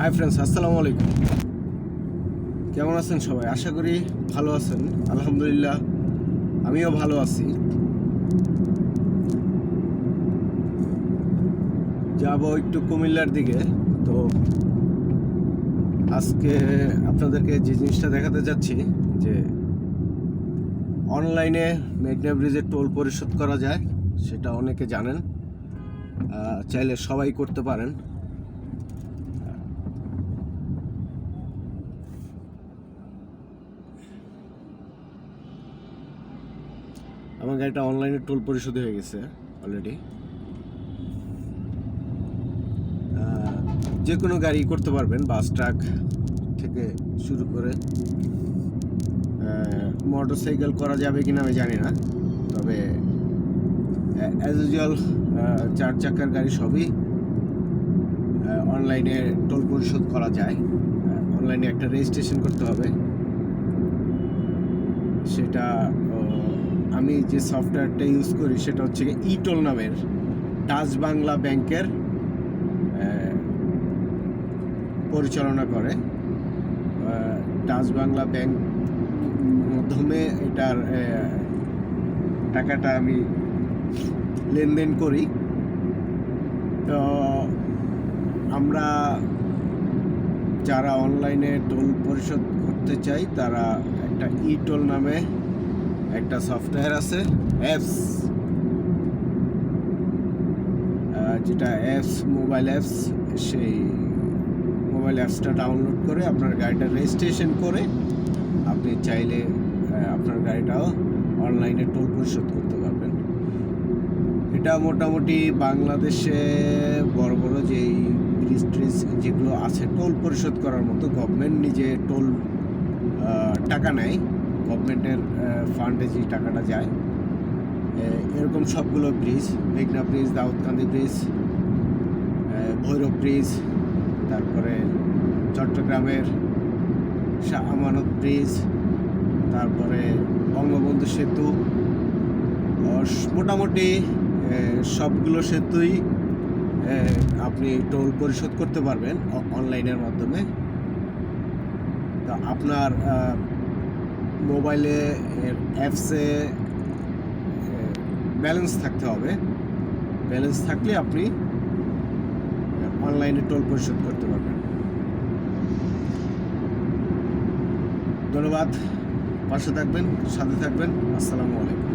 Hi friends আসসালামু আলাইকুম। কেমন আছেন সবাই? আশা করি ভালো আছেন। আলহামদুলিল্লাহ, আমিও ভালো আছি। যাব একটু কুমিল্লার দিকে। তো আজকে আপনাদেরকে যে জিনিসটা দেখাতে যাচ্ছি, যে অনলাইনে মেঘনা ব্রিজের টোল পরিশোধ করা যায়, সেটা অনেকে জানেন। চাইলে সবাই করতে পারেন। আমার গাড়িটা অনলাইনে টোল পরিশোধ হয়ে গেছে অলরেডি যে কোনো গাড়ি করতে পারবেন, বাস, ট্রাক থেকে শুরু করে। মোটর সাইকেল করা যাবে কিনা আমি জানি না, তবে অ্যাজ ইউজুয়াল চার চাকার গাড়ি সবই অনলাইনে টোল পরিশোধ করা যায়। অনলাইনে একটা রেজিস্ট্রেশন করতে হবে। সেটা আমি যে সফটওয়্যারটা ইউজ করি সেটা হচ্ছে ই টোল নামের টাচ বাংলা ব্যাংকের পরিচালনা করে। টাচ বাংলা ব্যাংক মাধ্যমে এটার টাকাটা আমি লেনদেন করি। তো আমরা যারা অনলাইনে টোল পরিশোধ করতে চাই, তারা একটা ই টোল নামে একটা সফটওয়্যার আছে অ্যাপস যেটা অ্যাপস মোবাইল অ্যাপস সেই মোবাইল অ্যাপসটা ডাউনলোড করে আপনার গাড়িটা রেজিস্ট্রেশন করে আপনি চাইলে আপনার গাড়িটাও অনলাইনে টোল পরিশোধ করতে পারবেন। এটা মোটামুটি বাংলাদেশে বড় বড় যেই ব্রিজ ট্রিজ যেগুলো আছে টোল পরিশোধ করার মতো গভর্নমেন্ট নিজে টোল টাকা নেয়। গভর্নমেন্টের ফান্ডে যে টাকাটা যায় এরকম সবগুলো ব্রিজ মেঘনা bridge Daudkandi bridge Bhairab bridge তারপরে চট্টগ্রামের শাহ আমানত ব্রিজ তারপরে বঙ্গবন্ধু সেতু মোটামুটি সবগুলো সেতুই আপনি টোল পরিশোধ করতে পারবেন অনলাইনের মাধ্যমে। তো আপনার মোবাইলে অ্যাপসে ব্যালেন্স থাকতে হবে। ব্যালেন্স থাকলে আপনি অনলাইনে টোল পরিশোধ করতে পারবেন। ধন্যবাদ। পাশে থাকবেন, সাথে থাকবেন। আসসালামু আলাইকুম।